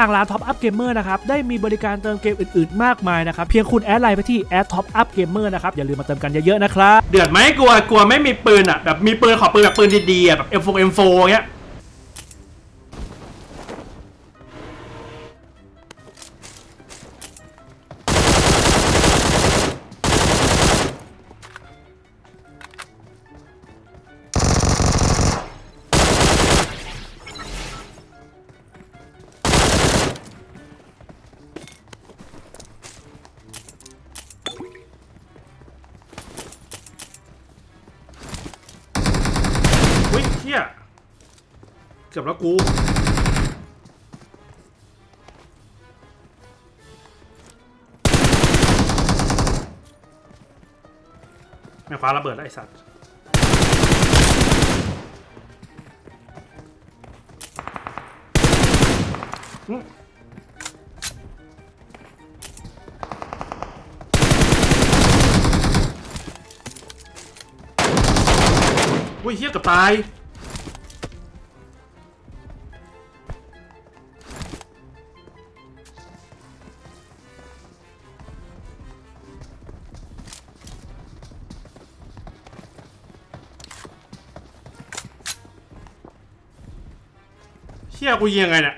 ทางร้าน Top Up Gamer นะครับ ได้มีบริการเติมเกมอื่นๆ มากมายนะครับ เพียงคุณแอดไลน์ไปที่แอด Top Up Gamer นะครับ อย่าลืมมาเติมกันเยอะๆ นะครับ เดือดไหมกลัวกลัวไม่มีปืนอะแบบมีปืนขอปืนแบบปืนดีๆอะแบบ M4 M4 เงี้ย กือบแล้วกูแม่งฟ้าระเบิดแล้วไอสัตว์อุ้ยเฮียกับตาย เชี่ยกูยิงยังไงเนี่ย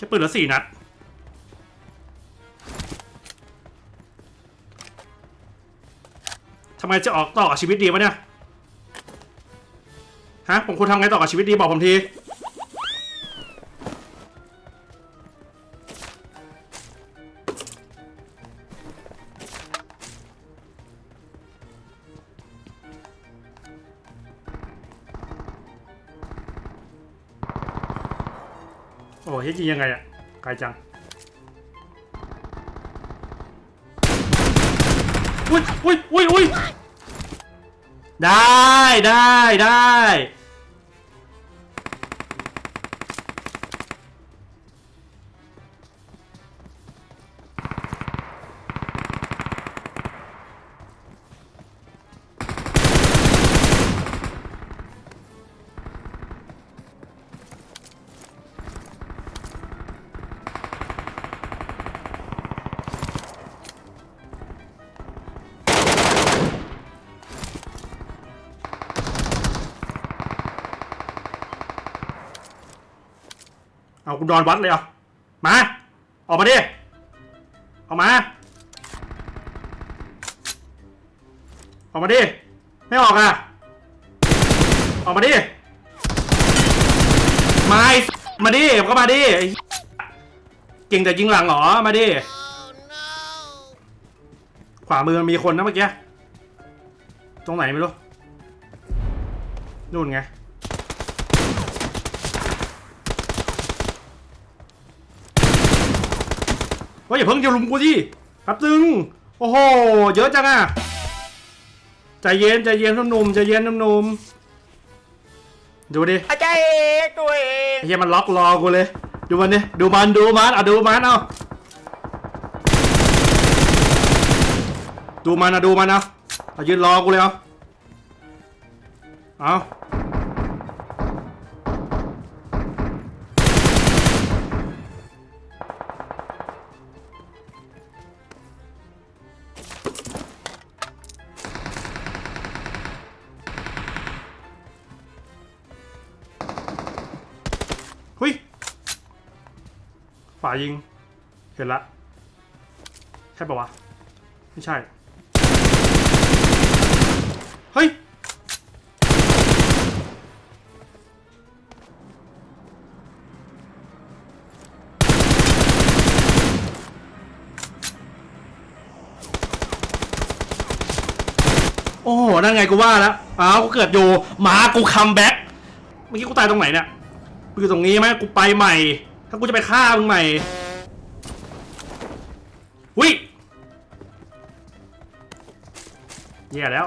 ชี่ปืนเหลือสี่นัด ทำไมจะออกต่อกับชีวิตดีวะเนี่ย ฮะ ผมควรทำไงต่อกับชีวิตดีบอกผมที โอ้ยจริงยังไงอะไกลจังอุ้ยอุ้ยอุ้ยอุ้ยได้ได้ได้ เอาคุณดอนวัดเลยเหรอมา ออกมาดิออกมา ออกมาดิ ไม่ออกอะ ออกมาดิ มาไอ้สัสมาดิก็มาดิไอ้เหี้ยเก่งแต่ยิงหลังเหรอ มาดิ ขวามือมันมีคนนะเมื่อกี้ ตรงไหนไม่รู้ นู่นไง ว่าอย่าเพิ่งจะลุมกูสิครับตึง โอ้โห เยอะจังอะ ใจเย็นใจเย็นหนุ่มๆใจเย็นหนุ่มๆดูดิอาจารย์เองตัวเองไอ้เฮียมันล็อกรอกูเลย ดูมันดิดูมันดูมันอะดูมันเอาดูมันอะดูมันเอาเอายืนรอกูเลยเอาเอาายิง เห็นละ ใช่ปะวะ ไม่ใช่ เฮ้ย โอ้โห นั่นไงกูว่าแล้ว อ้าว กูเกิดอยู่หมากูคัมแบ็กเมื่อกี้กูตายตรงไหนเนี่ย กูอยู่ตรงนี้ไหมกูไปใหม่ ถ้ากูจะไปฆ่ามึงใหม่วิเย่แล้ว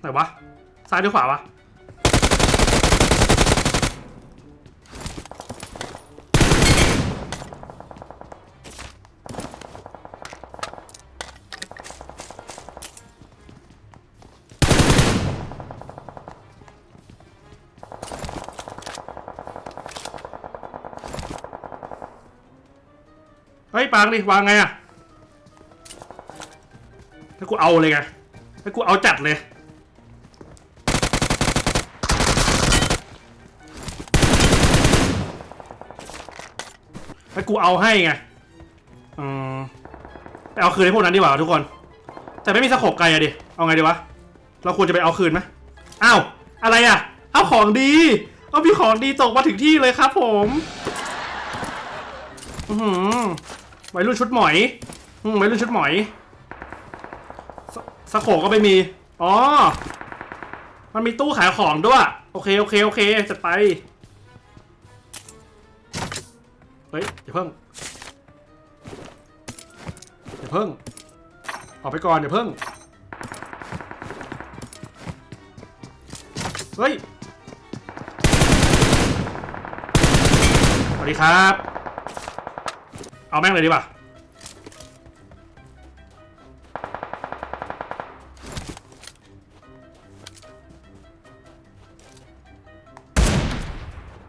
ไหนวะ ซ้ายหรือขวาวะ ฮ้ยปางดิวางไงอะถ้ากูเอาเลยไงถ้ากูเอาจัดเลยถ้ากูเอาให้ไงอืมไปเอาคืนให้พวกนั้นดีกว่าทุกคน แต่ไม่มีสโคปไกลอะดิ เอาไงดีวะ เราควรจะไปเอาคืนไหมอ้าว อะไรอะเอาของดี เอามีของดีตกมาถึงที่เลยครับผม อือหือ วัยรุ่นชุดหมอยอืมวัยรุ่นชุดหมอยสสโคกก็ไม่มี อ๋อ มันมีตู้ขายของด้วย โอเค โอเค โอเคจัดไป เฮ้ยอย่าเพิ่งอย่าเพิ่ง ออกไปก่อนอย่าเพิ่ง เฮ้ย สวัสดีครับ เอาแม่งเลยดีป่ะ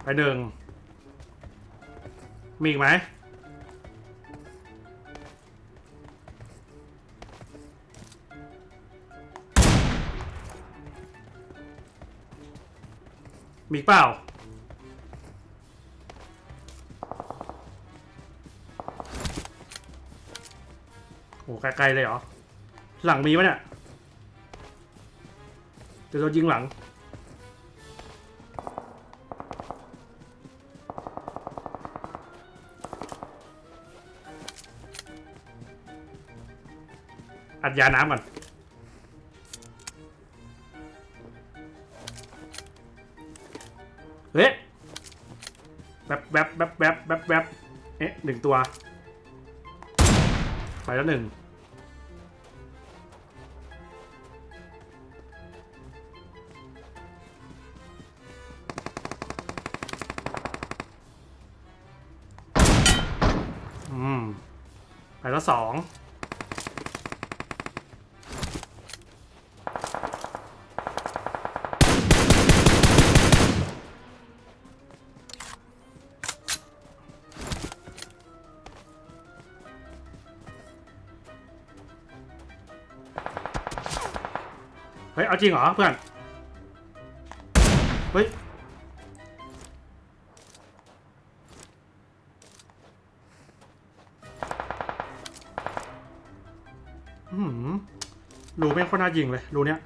ไปหนึ่งมีอีกไหมมีเปล่า ไกลๆเลยเหรอ หลังมีปะเนี่ยเดี๋ยวโดนยิงหลัง อัดยาน้ำก่อนเฮ้ยแวบแวบแวบแวบแวบแวบเอ๊ะหนึ่งตัว ไปแล้วหนึ่ง ล้วสองเฮ้ย เอาจริงเหรอเพื่อน เฮ้ย รูแม่งโคตรน่ายิงเลย รูเนี้ย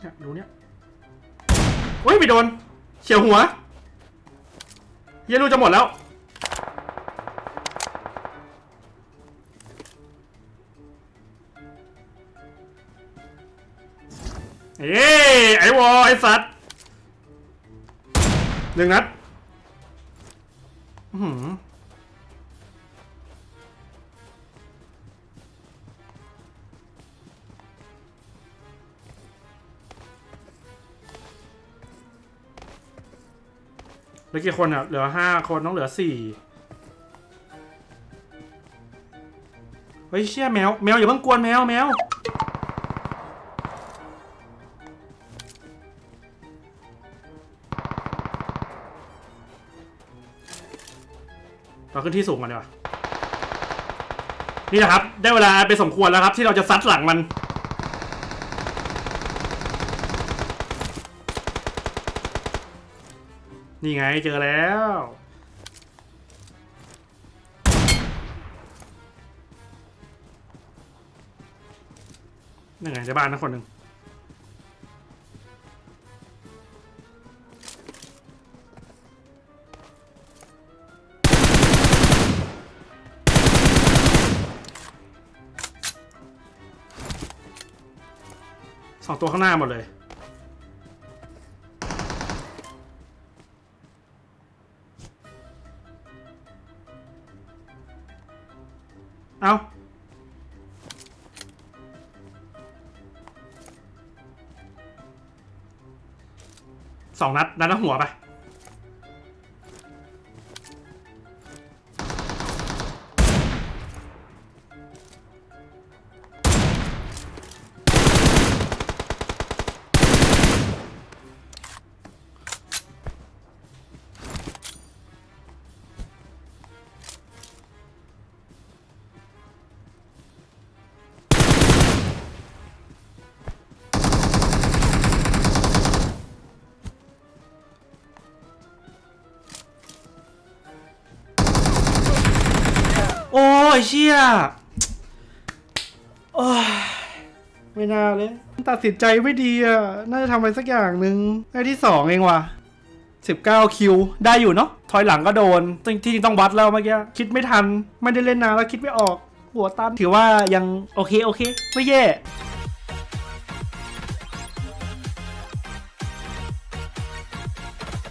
เนี่ยรูเนี้ยเฮ้ยไปโดน เฉียวหัว เยรูจะหมดแล้ว เอ้ยไอ้วอไอ้สัตว์หนึ่งนัด อื้อ เหลือกี่คนอะเหลือห้าคนต้องเหลือสี่เฮ้ยเชี่ยแมวแมวอย่าเพิ่งกวนแมวแมวเราขึ้นที่สูงกันดีกว่านี่นะครับ ได้เวลาไปสมควรแล้วครับ ที่เราจะซัดหลังมัน นี่ไงเจอแล้ว นี่ไงในบ้านนะคนหนึ่งสองตัวข้างหน้าหมดเลย สองนัดนัดละหัวไป ยเชี่ยโอ้ยไม่น่าเลย ตัดสินใจไม่ดีอะ น่าจะทำอะไรสักอย่างหนึ่งได้ที่สองเองว่ะสิบเก้าคิว ได้อยู่เนาะ ถอยหลังก็โดนจริงที่จริงต้องวัดแล้วเมื่อกี้ คิดไม่ทัน ไม่ได้เล่นนานแล้วคิดไม่ออก หัวตัน ถือว่ายังโอเค โอเค ไม่แย่